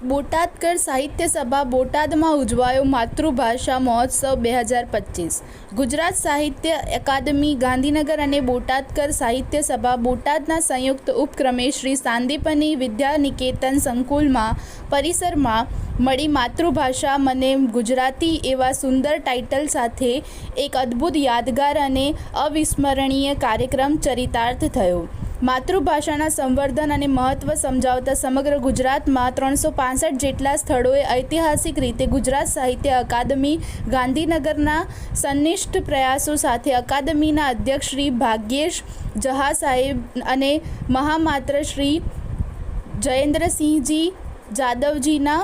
બોટાદકર સાહિત્ય સભા બોટાદમાં ઉજવાયો માતૃભાષા મહોત્સવ બે હજાર પચીસ. ગુજરાત સાહિત્ય અકાદમી ગાંધીનગર અને બોટાદકર સાહિત્ય સભા બોટાદના સંયુક્ત ઉપક્રમે શ્રી સાંદીપની વિદ્યાનિકેતન સંકુલમાં પરિસરમાં મળી માતૃભાષા મને ગુજરાતી એવા સુંદર ટાઇટલ સાથે એક અદ્ભુત યાદગાર અને અવિસ્મરણીય કાર્યક્રમ ચરિતાર્થ થયો. માતૃભાષાના સંવર્ધન અને મહત્ત્વ સમજાવતા સમગ્ર ગુજરાતમાં ત્રણસો પાસઠ જેટલા સ્થળોએ ઐતિહાસિક રીતે ગુજરાત સાહિત્ય અકાદમી, ગાંધીનગરના સંનિષ્ઠ પ્રયાસો સાથે અકાદમીના અધ્યક્ષ શ્રી ભાગ્યેશ જહા સાહેબ અને મહામાત્ર શ્રી જયેન્દ્રસિંહજી જાદવજીના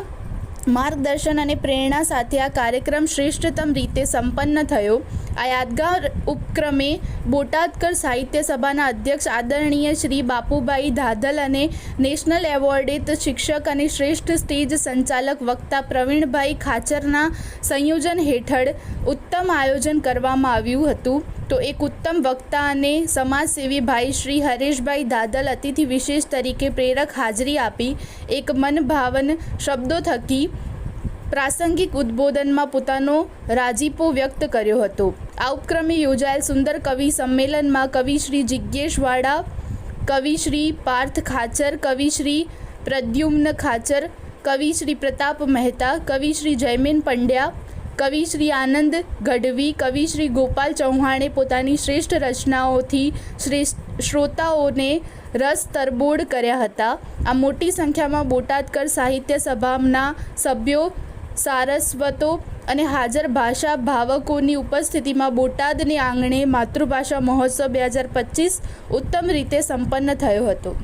માર્ગદર્શન અને પ્રેરણા સાથે આ કાર્યક્રમ શ્રેષ્ઠતમ રીતે સંપન્ન થયો. આ યાદગાર ઉપક્રમે બોટાદકર સાહિત્ય સભાના અધ્યક્ષ આદરણીય શ્રી બાપુભાઈ ધાધલ અને નેશનલ એવોર્ડિત શિક્ષક અને શ્રેષ્ઠ સ્ટેજ સંચાલક વક્તા પ્રવીણભાઈ ખાચરના સંયોજન હેઠળ ઉત્તમ આયોજન કરવામાં આવ્યું હતું. તો એક ઉત્તમ વક્તા અને સમાજસેવી ભાઈ શ્રી હરેશભાઈ દાદલ અતિથિ વિશેષ તરીકે પ્રેરક હાજરી આપી, એક મનભાવન શબ્દો થકી પ્રાસંગિક ઉદ્બોધનમાં પોતાનો રાજીપો વ્યક્ત કર્યો હતો. આ ઉપક્રમે યોજાયેલ સુંદર કવિ સંમેલનમાં કવિ શ્રી જિજ્ઞેશ વાડા કવિ શ્રી પાર્થ ખાચર, કવિ શ્રી પ્રદ્યુમ્ન ખાચર, કવિ શ્રી પ્રતાપ મહેતા, કવિ શ્રી જયમીન પંડ્યા કવિ શ્રી આનંદ ગઢવી, કવિ શ્રી ગોપાલ ચૌહાણે પોતાની શ્રેષ્ઠ રચનાઓથી શ્રેષ્ઠ શ્રોતાઓને રસ તરબોળ કર્યા હતા. આ મોટી સંખ્યામાં બોટાદકર સાહિત્ય સભાના સભ્યો, સારસ્વતો અને હાજર ભાષા ભાવકોની ઉપસ્થિતિમાં બોટાદની આંગણે માતૃભાષા મહોત્સવ બે હજાર પચીસ ઉત્તમ રીતે સંપન્ન થયો હતો.